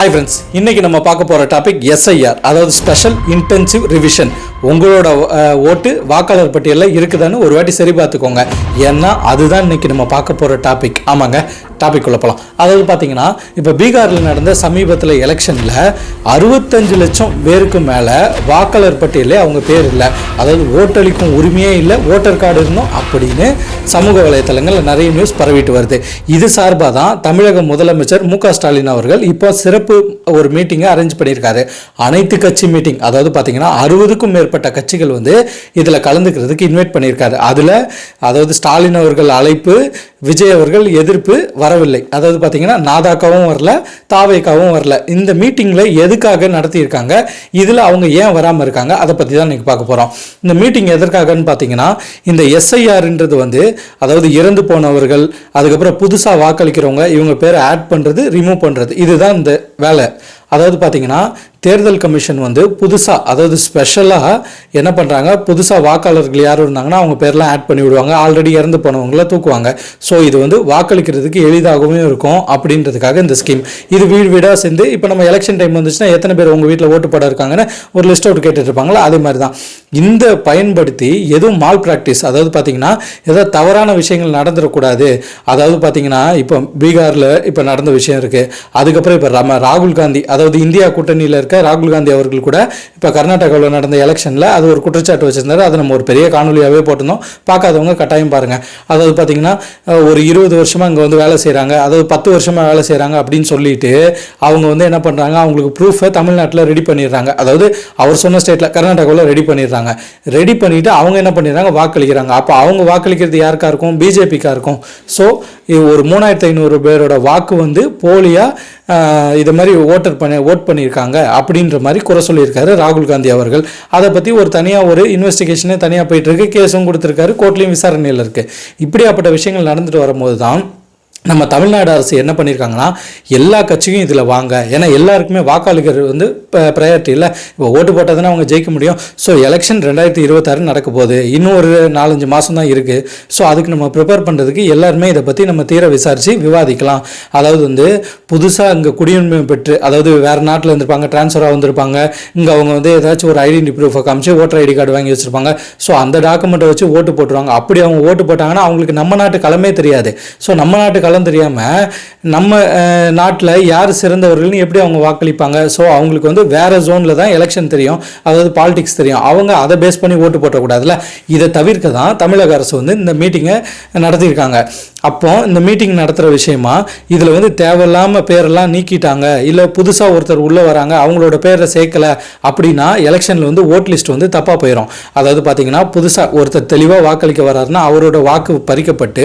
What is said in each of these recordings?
Hi friends இன்னைக்கு நம்ம பார்க்க போகிற டாபிக் எஸ்ஐஆர் அதாவது ஸ்பெஷல் இன்டென்சிவ் ரிவிஷன் உங்களோட ஓட்டு வாக்காளர் பட்டியலில் இருக்குதான்னு ஒரு வாட்டி சரி பார்த்துக்கோங்க. ஏன்னா அதுதான் இன்னைக்கு நம்ம பார்க்க போகிற டாபிக் ஆமாங்க டாபிக் உள்ள போகலாம் அதாவது பார்த்தீங்கன்னா இப்போ பீகாரில் நடந்த சமீபத்தில் எலெக்ஷனில் அறுபத்தஞ்சு லட்சம் பேருக்கு மேலே வாக்காளர் பட்டியலே அவங்க பேர் இல்லை. அதாவது ஓட்டளிக்கும் உரிமையே இல்லை ஓட்டர் கார்டு இருந்தோம் அப்படின்னு சமூக வலைத்தளங்களில் நிறைய நியூஸ் பரவிட்டு வருது. இது சார்பாக தான் தமிழக முதலமைச்சர் மு ஸ்டாலின் அவர்கள் இப்போ சிறப்பு ஒரு மீட்டிங்கை அரேஞ்ச் பண்ணியிருக்காரு. அனைத்து கட்சி மீட்டிங் அதாவது பார்த்தீங்கன்னா அறுபதுக்கும் மேற்பட்ட கட்சிகள் வந்து இதில் கலந்துக்கிறதுக்கு இன்வைட் பண்ணியிருக்காரு. அதில் அதாவது ஸ்டாலின் அவர்கள் அழைப்பு விஜய் அவர்கள் எதிர்ப்பு வரவில்லை. அதாவது பார்த்தீங்கன்னா நாதாக்காவும் வரல தாவேக்காவும் வரல. இந்த மீட்டிங்கில் எதுக்காக நடத்தியிருக்காங்க? இதில் அவங்க ஏன் வராமல் இருக்காங்க? அதை பற்றி தான் இன்றைக்கி பார்க்க போகிறோம் இந்த மீட்டிங் எதற்காகன்னு பார்த்தீங்கன்னா இந்த எஸ்ஐஆர்ன்றது வந்து அதாவது இறந்து போனவர்கள் அதுக்கப்புறம் புதுசாக வாக்களிக்கிறவங்க இவங்க பேரை ஆட் பண்ணுறது ரிமூவ் பண்ணுறது இதுதான் இந்த வேலை. அதாவது பார்த்தீங்கன்னா தேர்தல் கமிஷன் வந்து புதுசாக அதாவது ஸ்பெஷலாக என்ன பண்ணுறாங்க புதுசாக வாக்காளர்கள் யாரும் இருந்தாங்கன்னா அவங்க பேர்லாம் ஆட் பண்ணி விடுவாங்க. ஆல்ரெடி இறந்து போனவங்கள தூக்குவாங்க. ஸோ இது வந்து வாக்களிக்கிறதுக்கு எளிதாகவும் இருக்கும் அப்படின்றதுக்காக இந்த ஸ்கீம் இது வீடு வீடாக சேர்ந்து இப்போ நம்ம எலெக்ஷன் டைம் வந்துச்சுன்னா எத்தனை பேர் உங்கள் வீட்டில் ஓட்டு போட இருக்காங்கன்னு ஒரு லிஸ்ட் அவுட் கேட்டுட்டு இருப்பாங்களா அதே மாதிரி தான் இந்த பயன்படுத்தி எதுவும் மால் ப்ராக்டிஸ் அதாவது பார்த்தீங்கன்னா ஏதாவது தவறான விஷயங்கள் நடந்துடக்கூடாது அதாவது பார்த்தீங்கன்னா இப்போ பீகாரில் இப்போ நடந்த விஷயம் இருக்குது அதுக்கப்புறம் இப்போ நம்ம ராகுல் காந்தி அதாவது இந்தியா கூட்டணியில் இருக்க ராகுல் காந்தி அவர்கள் கூட இப்போ கர்நாடகாவில் நடந்த எலெக்ஷனில் அது ஒரு குற்றச்சாட்டு வச்சுருந்தாரு. அதை நம்ம ஒரு பெரிய காணொலியாகவே போட்டிருந்தோம். பார்க்காதவங்க கட்டாயம் பாருங்கள் அதாவது பார்த்தீங்கன்னா ஒரு இருபது வருஷமாக இங்கே வந்து வேலை செய்கிறாங்க அதாவது பத்து வருஷமாக வேலை செய்கிறாங்க அப்படின்னு சொல்லிட்டு அவங்க வந்து என்ன பண்ணுறாங்க அவங்களுக்கு ப்ரூஃபை தமிழ்நாட்டில் ரெடி பண்ணிடுறாங்க. அதாவது அவர் சொன்ன ஸ்டேட்டில் கர்நாடகாவில் ரெடி பண்ணிடுறாங்க. ரெடி பண்ணிவிட்டு அவங்க என்ன பண்ணிடுறாங்க? வாக்களிக்கிறாங்க. அப்போ அவங்க வாக்களிக்கிறது யாருக்கா இருக்கும்? பிஜேபிக்காக இருக்கும். ஸோ ஒரு மூணாயிரத்து ஐநூறு பேரோட வாக்கு வந்து போலியாக இது மாதிரி ஓட்டர் பண்ணி ஓட் பண்ணியிருக்காங்க அப்படின்ற மாதிரி குறை சொல்லியிருக்காரு ராகுல் காந்தி அவர்கள். அதை பற்றி ஒரு தனியாக ஒரு இன்வெஸ்டிகேஷனே தனியாக போயிட்டுருக்கு கேஸும் கொடுத்துருக்காரு. கோர்ட்லேயும் விசாரணையில் இருக்குது இப்படியாப்பட்ட விஷயங்கள் நடந்துட்டு வரும்போது தான் நம்ம தமிழ்நாடு அரசு என்ன பண்ணியிருக்காங்கன்னா எல்லா கட்சியும் இதில் வாங்க. ஏன்னா எல்லாருக்குமே வாக்காளிகள் வந்து ப்ரையாரிட்டி இல்லை. இப்போ ஓட்டு போட்டால் தானே அவங்க ஜெயிக்க முடியும். ஸோ எலெக்ஷன் ரெண்டாயிரத்தி இருபத்தாறு நடக்க போகுது. இன்னும் ஒரு நாலஞ்சு மாதம் தான் இருக்குது ஸோ அதுக்கு நம்ம ப்ரிப்பேர் பண்ணுறதுக்கு எல்லாருமே இதை பற்றி நம்ம தீர விசாரித்து விவாதிக்கலாம். அதாவது வந்து புதுசாக இங்கே குடியுரிமை பெற்று அதாவது வேறு நாட்டில் இருந்திருப்பாங்க ட்ரான்ஸ்ஃபராக வந்திருப்பாங்க. இங்கே அவங்க வந்து ஏதாச்சும் ஒரு ஐடென்டி ப்ரூஃபை காமிச்சு ஓட்டர் ஐடி கார்டு வாங்கி வச்சுருப்பாங்க. ஸோ அந்த டாக்குமெண்ட்டை வச்சு ஓட்டு போட்டுருவாங்க. அப்படி அவங்க ஓட்டு போட்டாங்கன்னா அவங்களுக்கு நம்ம நாட்டு களமே தெரியாது. ஸோ நம்ம நாட்டு களம் தெரியாமல் நம்ம நாட்டில் யார் சிறந்தவர்கள்னு எப்படி அவங்க வாக்களிப்பாங்க? ஸோ அவங்களுக்கு வந்து வேறு ஜோனில் தான் எலெக்ஷன் தெரியும். அதாவது பாலிடிக்ஸ் தெரியும். அவங்க அதை பேஸ் பண்ணி ஓட்டு போட்டக்கூடாதுல்ல? இதை தவிர்க்க தான் தமிழக அரசு வந்து இந்த மீட்டிங்கை நடத்தியிருக்காங்க. அப்போ இந்த மீட்டிங் நடத்துகிற விஷயமா இதில் வந்து தேவையில்லாமல் பேரெல்லாம் நீக்கிட்டாங்க. இல்லை புதுசாக ஒருத்தர் உள்ளே வராங்க அவங்களோட பேரை சேர்க்கலை அப்படின்னா எலெக்ஷனில் வந்து ஓட் லிஸ்ட் வந்து தப்பாக போயிடும் அதாவது பார்த்தீங்கன்னா புதுசாக ஒருத்தர் தெளிவாக வாக்களிக்க வராருன்னா அவரோட வாக்கு பறிக்கப்பட்டு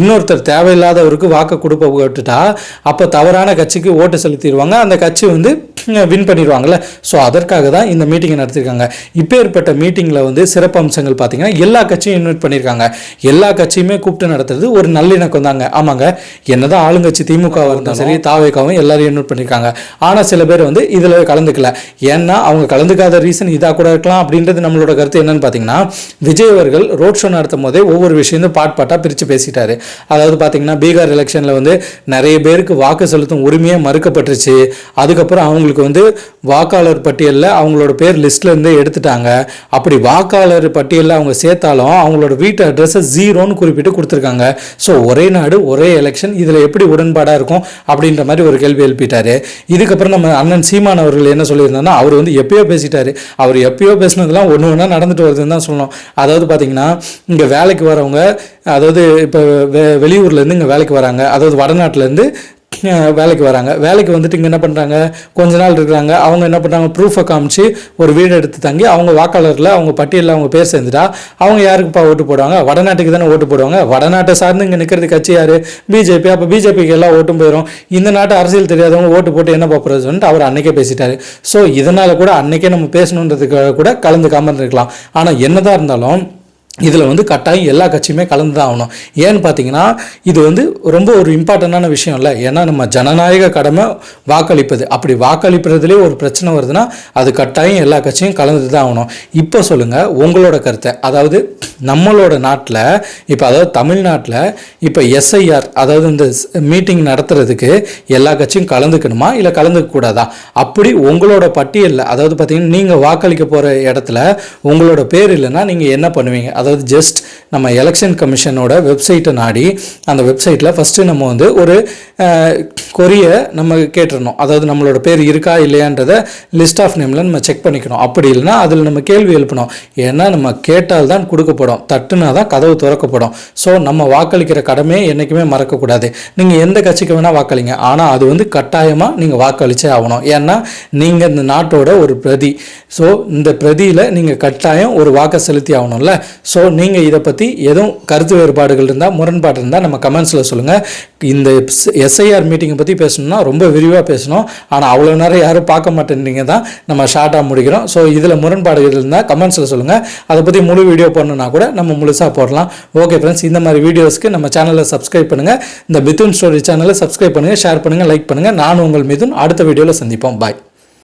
இன்னொருத்தர் தேவையில்லாதவருக்கு வாக்கு கொடுப்ப விட்டுட்டா அப்போ தவறான கட்சிக்கு ஓட்டு செலுத்திடுவாங்க. அந்த கட்சி வந்து வின் பண்ணிடுவாங்கல்ல ஸோ அதற்காக தான் இந்த மீட்டிங்கை நடத்திருக்காங்க. இப்போ ஏற்பட்ட மீட்டிங்கில் வந்து சிறப்பு அம்சங்கள் பார்த்தீங்கன்னா எல்லா கட்சியும் இன்வைட் பண்ணியிருக்காங்க எல்லா கட்சியுமே கூப்பிட்டு நடத்துறது ஒரு நல்லிணக்கம் தாங்க. ஆமாங்க. என்னதான் ஆளுங்கட்சி திமுக இருந்தாலும் சரி தாவேக்காவும் எல்லாரும் இன்வைட் பண்ணியிருக்காங்க ஆனால் சில பேர் வந்து இதில் கலந்துக்கல. ஏன்னா அவங்க கலந்துக்காத ரீசன் இதாக கூட இருக்கலாம் அப்படின்றது நம்மளோட கருத்து என்னன்னு பார்த்தீங்கன்னா விஜய் அவர்கள் ரோட் ஷோ நடத்தும் போதே ஒவ்வொரு விஷயத்தையும் பாட் பாட்டாக பிரித்து பேசிட்டாரு. அதாவது பார்த்தீங்கன்னா பீகார் எலெக்ஷனில் வந்து நிறைய பேருக்கு வாக்கு செலுத்தும் உரிமையாக மறுக்கப்பட்டுருச்சு. அதுக்கப்புறம் அவங்களுக்கு வந்து வாக்காளர் பட்டியலில் அவங்களோட பேர் லிஸ்ட்லேருந்து எடுத்துட்டாங்க. அப்படி வாக்காளர் பட்டியலில் அவங்க சேர்த்தாலும் அவங்களோட வீட்டு அட்ரஸை ஜீரோன்னு குறிப்பிட்டு கொடுத்துருக்காங்க. ஸோ ஒரே நாடு ஒரே எலெக்ஷன் இதில் எப்படி உடன்பாடாக இருக்கும் அப்படின்ற மாதிரி ஒரு கேள்வி எழுப்பிட்டாரு. இதுக்கப்புறம் நம்ம அண்ணன் சீமான் அவர்கள் என்ன சொல்லியிருந்தாருன்னா அவர் வந்து எப்பயோ பேசிட்டாரு. அவர் எப்பயோ பேசினதெல்லாம் ஒன்று ஒன்றா நடந்துட்டு வருதுன்னு தான் சொல்லணும். அதாவது பார்த்தீங்கன்னா இங்கே வேலைக்கு வரவங்க அதாவது இப்போ வெ வெளியூர்லேருந்து இங்கே வேலைக்கு வராங்க. அதாவது வடநாட்டிலேருந்து வேலைக்கு வராங்க. வேலைக்கு வந்துட்டு இங்கே என்ன பண்ணுறாங்க கொஞ்ச நாள் இருக்கிறாங்க. அவங்க என்ன பண்ணுறாங்க ப்ரூஃபை காமிச்சு ஒரு வீடு எடுத்து தங்கி அவங்க வாக்காளரில் அவங்க பட்டியலில் அவங்க பேர் சேர்ந்துட்டா அவங்க யாருக்குப்பா ஓட்டு போடுவாங்க? வடநாட்டுக்கு தானே ஓட்டு போடுவாங்க? வடநாட்டை சார்ந்து இங்கே நிற்கிறது கட்சி யார்? பிஜேபி. அப்போ பிஜேபிக்கு எல்லாம் ஓட்டும் போயிடும் இந்த நாட்டு அரசியல் தெரியாதவங்க ஓட்டு போட்டு என்ன பார்ப்பறதுன்ட்டு அவர் அன்னைக்கே பேசிட்டாரு. ஸோ இதனால் கூட அன்னைக்கே நம்ம பேசணுன்றதுக்கு கூட கலந்துக்காமல் இருக்கலாம் ஆனால் என்னதான் இருந்தாலும் இதில் வந்து கட்டாயம் எல்லா கட்சியுமே கலந்து தான் ஆகணும். ஏன்னு பார்த்தீங்கன்னா இது வந்து ரொம்ப ஒரு இம்பார்ட்டண்டான விஷயம் இல்லை. ஏன்னா நம்ம ஜனநாயக கடமை வாக்களிப்பது. அப்படி வாக்களிப்பதுலேயே ஒரு பிரச்சனை வருதுன்னா அது கட்டாயம் எல்லா கட்சியும் கலந்து தான் ஆகணும். இப்போ சொல்லுங்கள் உங்களோட கருத்தை. அதாவது நம்மளோட நாட்டில் இப்போ அதாவது தமிழ்நாட்டில் இப்போ எஸ்ஐஆர் அதாவது இந்த மீட்டிங் நடத்துறதுக்கு எல்லா கட்சியும் கலந்துக்கணுமா? இல்லை கலந்துக்க கூடாதா? அப்படி உங்களோட பட்டியலில் அதாவது பார்த்தீங்கன்னா நீங்கள் வாக்களிக்க போகிற இடத்துல உங்களோட பேர் இல்லைன்னா நீங்கள் என்ன பண்ணுவீங்க? அதாவது ஜஸ்ட் நம்ம எலெக்ஷன் கமிஷனோட வெப்சைட்டை நாடி அந்த வெப்சைட்டில் ஃபஸ்ட்டு நம்ம வந்து ஒரு கொரியை நம்ம கேட்டுறணும். அதாவது நம்மளோட பேர் இருக்கா இல்லையான்றத லிஸ்ட் ஆஃப் நேமில் நம்ம செக் பண்ணிக்கணும். அப்படி இல்லைன்னா அதில் நம்ம கேள்வி எழுப்பணும். ஏன்னா நம்ம கேட்டால் தான் கொடுக்கப்படும். தட்டுனா தான் கதவு திறக்கப்படும். ஸோ நம்ம வாக்களிக்கிற கடமையை என்றைக்குமே மறக்கக்கூடாது. நீங்கள் எந்த கட்சிக்கு வேணால் வாக்களிங்க. ஆனால் அது வந்து கட்டாயமாக நீங்கள் வாக்களிச்சே ஆகணும். ஏன்னா நீங்கள் இந்த நாட்டோட ஒரு பிரதி. ஸோ இந்த பிரதியில் நீங்கள் கட்டாயம் ஒரு வாக்கை செலுத்தி ஆகணும்ல. ஸோ நீங்கள் இதை பற்றி எதுவும் கருத்து வேறுபாடுகள் இருந்தால் முரண்பாடு இருந்தால் நம்ம கமெண்ட்ஸில் சொல்லுங்கள் இந்த எஸ்ஐஆர் மீட்டிங்கை பற்றி பேசணும்னா ரொம்ப விரிவாக பேசணும். ஆனால் அவ்வளோ நேரம் யாரும் பார்க்க மாட்டேன்றீங்க தான் நம்ம ஷார்ட்டாக முடிக்கிறோம். ஸோ இதில் முரண்பாடுகள் இருந்தால் கமெண்ட்ஸில் சொல்லுங்கள் அதை பற்றி முழு வீடியோ போடணுன்னா கூட நம்ம முழுசாக போடலாம். ஓகே ஃப்ரெண்ட்ஸ் இந்த மாதிரி வீடியோஸ்க்கு நம்ம சேனலை சப்ஸ்கிரைப் பண்ணுங்கள் இந்த மிதுன் ஸ்டோரி சேனலை சப்ஸ்கிரைப் பண்ணுங்கள் ஷேர் பண்ணுங்கள் லைக் பண்ணுங்கள் நான் உங்கள் மிதுன் அடுத்த வீடியோவில் சந்திப்போம். பாய்